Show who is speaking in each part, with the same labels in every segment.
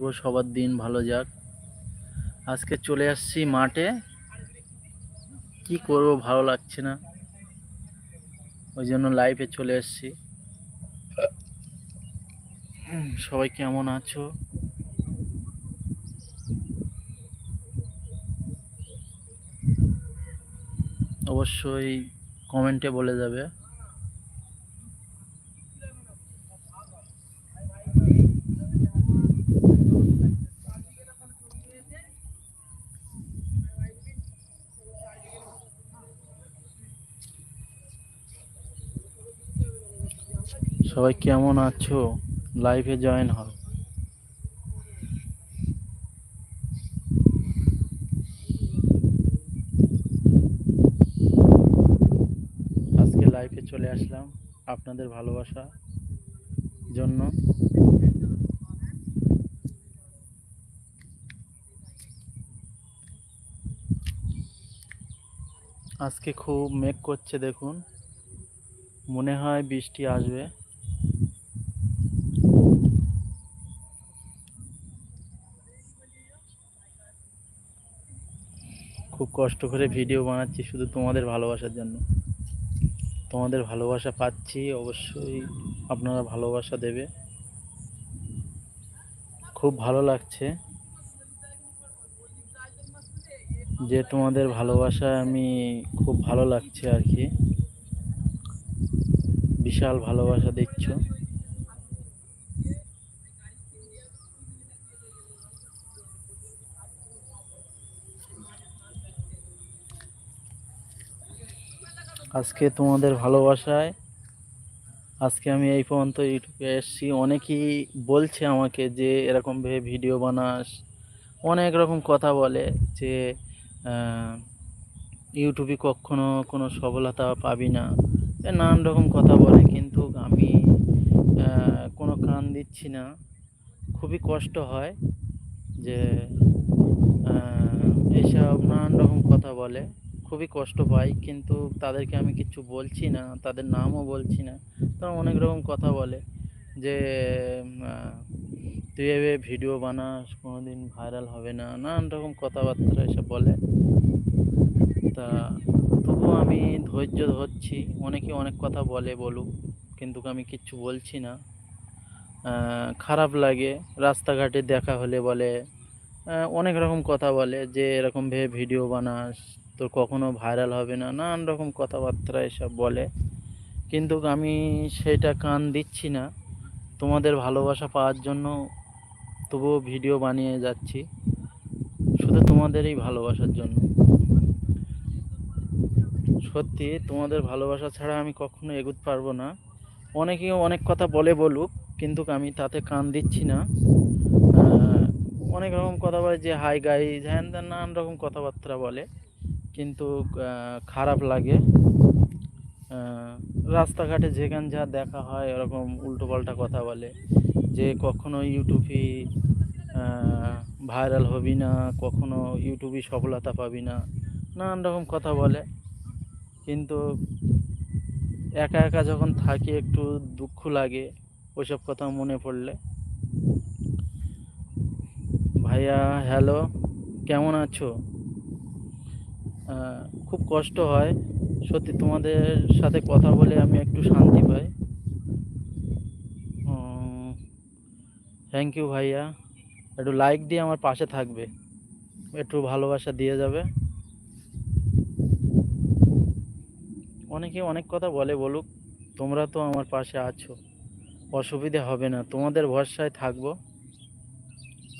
Speaker 1: শুভ সবার দিন, ভালো যাক। আজকে চলে আসছি মাঠে। কি করব, ভালো লাগছে না। ওই জন্য লাইভে চলে এসছি। সবাই কেমন আছো? অবশ্যই কমেন্টে বলে যাবে। সবাই কেমন আছো? লাইভে জয়েন হও। আজকে লাইভে চলে আসলাম আপনাদের ভালোবাসা জন্য। আজকে খুব মেঘ করছে, দেখুন। মনে হয় বৃষ্টি আসবে। খুব কষ্ট করে ভিডিও বানাচ্ছি শুধু তোমাদের ভালোবাসার জন্য। তোমাদের ভালোবাসা পাচ্ছি, অবশ্যই আপনারা ভালোবাসা দেবে। খুব ভালো লাগছে যে তোমাদের ভালোবাসা আমি খুব ভালো লাগছে আর কি। বিশাল ভালোবাসা দিচ্ছ। আজকে তোমাদের ভালোবাসায় আজকে আমি এই পর্যন্ত ইউটিউবে এসেছি। অনেকেই বলছে আমাকে যে এরকম ভেবে ভিডিও বানাস অনেক রকম কথা বলে যে ইউটিউবে কখনো কোনো সফলতা পাবি না। নানান রকম কথা বলে কিন্তু আমি কোনো কান দিচ্ছি না। খুবই কষ্ট হয় যে আহ, এইসব নানান রকম কথা বলে। খুবই কষ্ট পাই, কিন্তু তাদেরকে আমি কিচ্ছু বলছি না, তাদের নামও বলছি না। তারা অনেক রকম কথা বলে যে তুই এভাবে ভিডিও বানাস, কোনোদিন ভাইরাল হবে না। নানান রকম কথাবার্তা এসব বলে। তা তবুও আমি ধৈর্য ধরছি, অনেকে অনেক কথা বলে বলুক, কিন্তু আমি কিচ্ছু বলছি না। খারাপ লাগে, রাস্তাঘাটে দেখা হলে বলে অনেক রকম কথা বলে যে, এরকম ভেবে ভিডিও বানাস তোর কখনো ভাইরাল হবে না, নানান রকম কথাবার্তা এসব বলে। কিন্তু আমি সেটা কান দিচ্ছি না। তোমাদের ভালোবাসা পাওয়ার জন্য তবুও ভিডিও বানিয়ে যাচ্ছি। শুধু তোমাদেরই ভালোবাসার জন্য। সত্যি, তোমাদের ভালোবাসা ছাড়া আমি কখনো এগোতে পারব না। অনেকে অনেক কথা বলে বলুক, কিন্তু আমি তাতে কান দিচ্ছি না। অনেক রকম কথা বলে যে হাই গাই হ্যান ত্যান নানান রকম কথাবার্তা বলে। কিন্তু খারাপ লাগে। রাস্তাঘাটে যেখানে যা দেখা হয় এরকম উল্টোপাল্টা কথা বলে যে, কখনো ইউটিউবে ভাইরাল হবি না, কখনো ইউটিউবে সফলতা পাবি না, নানান রকম কথা বলে। কিন্তু একা একা যখন থাকি, একটু দুঃখ লাগে ওইসব কথা মনে পড়লে। ভাইয়া, হ্যালো, কেমন আছো? খুব কষ্ট হয়। সত্যি তোমাদের সাথে কথা বলে আমি একটু শান্তি পাই। থ্যাংক ইউ ভাইয়া। একটু লাইক দিয়ে আমার পাশে থাকবে। একটু ভালোবাসা দিয়ে যাবে। অনেকে অনেক কথা বলে বলুক, তোমরা তো আমার পাশে আছো। অসুবিধে হবে না। তোমাদের ভরসায় থাকব।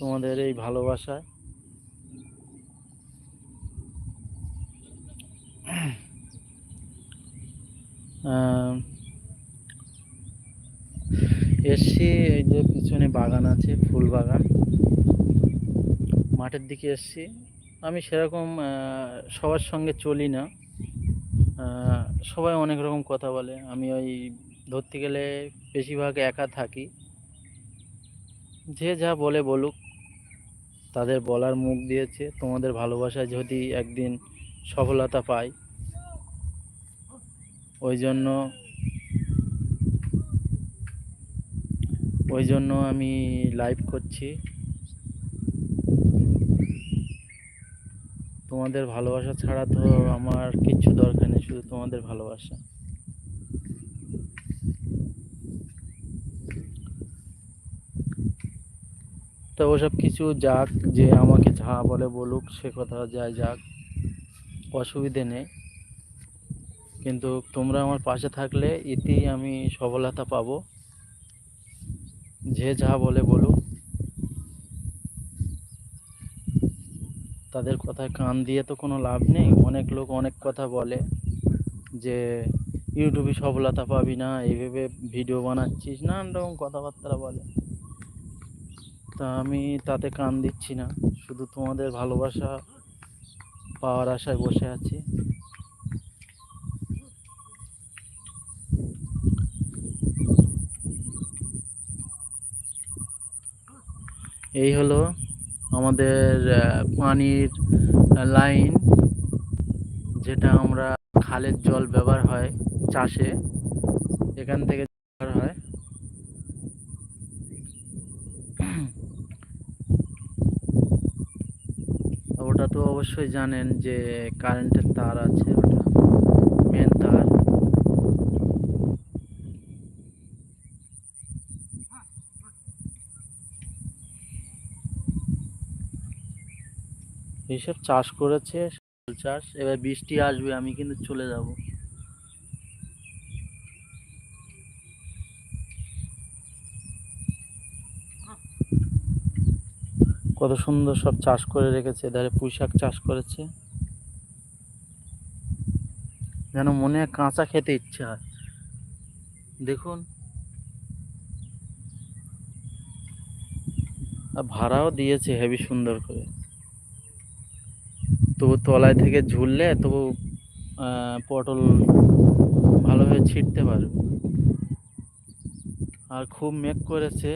Speaker 1: তোমাদের এই ভালোবাসায়। এসছি এই যে পিছনে বাগান আছে, ফুল বাগান। মাঠের দিকে এসছি। আমি সেরকম সবার সঙ্গে চলি না। সবাই অনেক রকম কথা বলে। আমি ওই ধরতে গেলে বেশিরভাগ একা থাকি। যে যা বলে বলুক, তাদের বলার মুখ দিয়েছে। তোমাদের ভালোবাসায় যদি একদিন সফলতা পাই ওই জন্য ওই জন্য আমি লাইভ করছি। তোমাদের ভালোবাসা ছাড়া তো আমার কিচ্ছু দরকার নেই, শুধু তোমাদের ভালোবাসা। তো ওসব কিছু যাক, যে আমাকে যা বলে বলুক, সে কথা যায় যাক, অসুবিধে নেই। কিন্তু তোমরা আমার পাশে থাকলে এতেই আমি সফলতা পাব। যে যা বলে বলুক। তাদের কথায় কান দিয়ে তো কোনো লাভ নেই। অনেক লোক অনেক কথা বলে যে, ইউটিউবে সফলতা পাবি না, এইভাবে ভিডিও বানাচ্ছিস। নানান রকম কথাবার্তা বলে। তা আমি তাতে কান দিচ্ছি না। শুধু তোমাদের ভালোবাসা পাওয়ার আশায় বসে আছি। এই হলো আমাদের পানির লাইন, যেটা আমরা খালের জল ব্যবহার হয় চাষে। এখান থেকে ব্যবহার হয়। ওটা তো অবশ্যই জানেন যে কারেন্টের তার আছে, ওটা মেন তার। এইসব চাষ করেছে চাষ, এবার বৃষ্টি আসবে, আমি কিন্তু চলে যাব। কত সুন্দর সব চাষ করে রেখেছে, এধারে পুঁই শাক চাষ করেছে। যেন মনে কাঁচা খেতে ইচ্ছে হয়। দেখুন। ভাড়াও দিয়েছে হেবি সুন্দর করে। তবু তলায় থেকে ঝুললে তবু পটল ভালোভাবে ছিটতে পারবে। আর খুব মেঘ করেছে।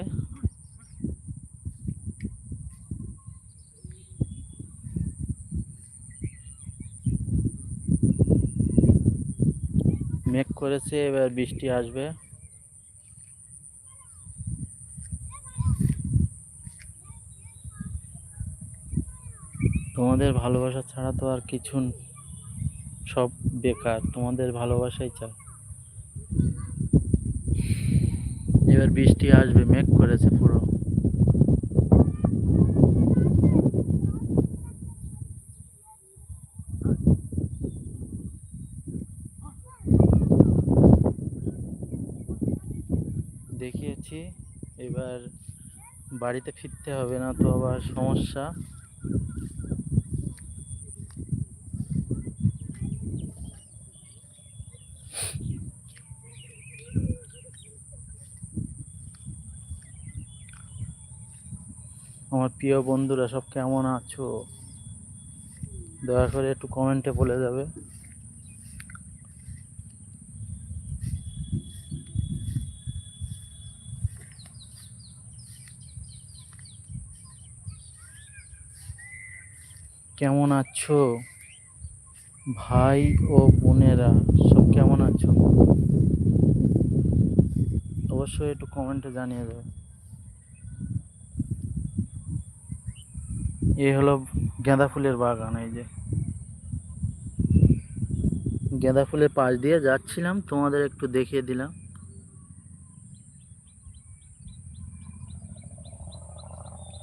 Speaker 1: মেঘ করেছে, এবার বৃষ্টি আসবে। তোমাদের ভালোবাসা ছাড়া তো আর কিছু সব বেকার, তোমাদের ভালোবাসাই চাই। এবার বৃষ্টি আসবে, মেঘ করেছে পুরো। দেখিয়েছি, এবার বাড়িতে ফিরতে হবে না তো আবার সমস্যা। আমার প্রিয় বন্ধুরা, সব কেমন আছো? দয়া করে একটু কমেন্টে বলে যাবে। কেমন আছো? ভাই ও বোনেরা, সব কেমন আছো? অবশ্যই একটু কমেন্টে জানিয়ে দেবে। এই হলো গাঁদা ফুলের বাগান, এই যে। গাঁদা ফুলের পাশ দিয়ে যাচ্ছিলাম, তোমাদের একটু দেখিয়ে দিলাম।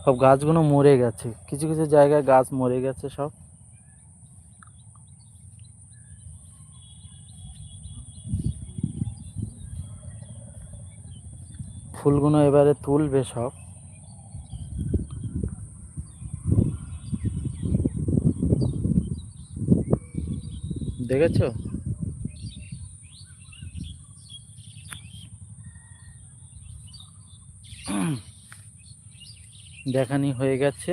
Speaker 1: সব গাছগুলো মরে গেছে, কিছু কিছু জায়গায় গাছ মরে গেছে সব। ফুলগুলো এবারে তুলবে সব। দেখেছ? দেখানি হয়ে গেছে।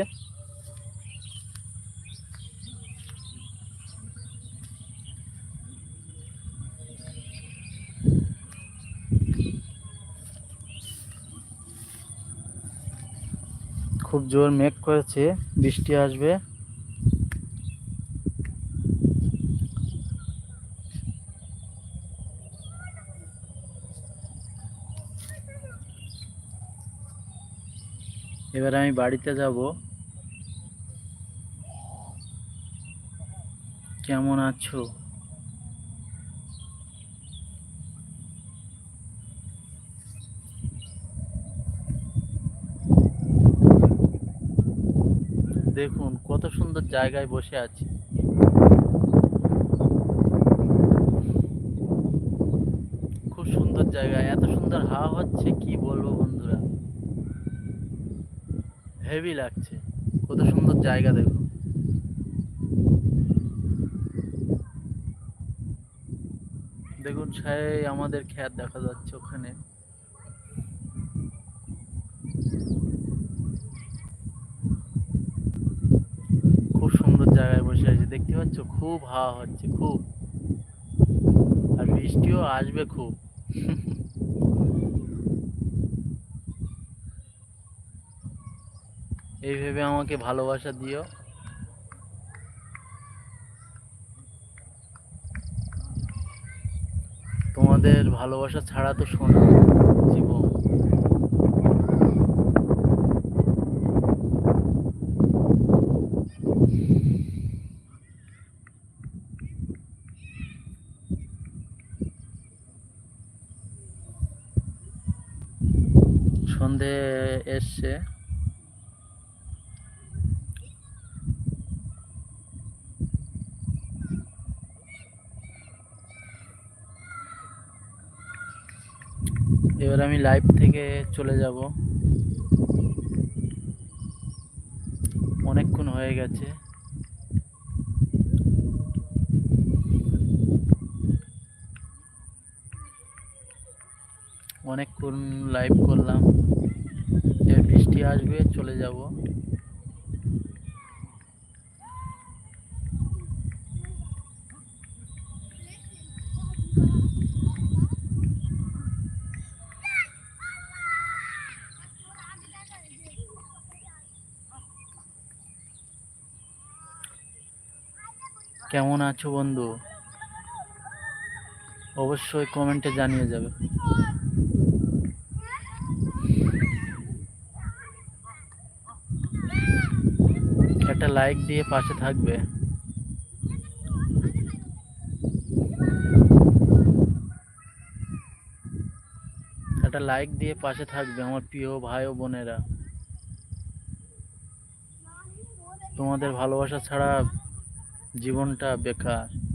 Speaker 1: খুব জোর মেঘ করেছে বৃষ্টি আসবে। এবার আমি বাড়িতে যাব। কেমন আছো? দেখুন, কত সুন্দর জায়গায় বসে আছি। খুব সুন্দর জায়গা, এত সুন্দর হাওয়া হচ্ছে, কি বলব বন্ধুরা? হেভি লাগছে। কত সুন্দর জায়গা দেখুন দেখুন সেই আমাদের খ্যাত দেখা যাচ্ছে ওখানে। খুব সুন্দর জায়গায় বসে আছি। দেখতে পাচ্ছ? খুব হাওয়া হচ্ছে, খুব। আর বৃষ্টিও আসবে খুব। এই ভেবে আমাকে ভালোবাসা দিও। তোমাদের ভালোবাসা ছাড়া তো শোনা জীবন। সন্ধে এসছে। এবার আমি লাইভ থেকে চলে যাব। অনেকক্ষণ হয়ে গেছে। অনেকক্ষণ লাইভ করলাম। যে বৃষ্টি আসবে, চলে যাব। কেমন আছো বন্ধু? অবশ্যই কমেন্টে জানিয়ে যাবে। একটা লাইক দিয়ে পাশে থাকবে। একটা লাইক দিয়ে পাশে থাকবে আমার প্রিয় ভাই ও বোনেরা। তোমাদের ভালোবাসা ছাড়া জীবনটা বেকার।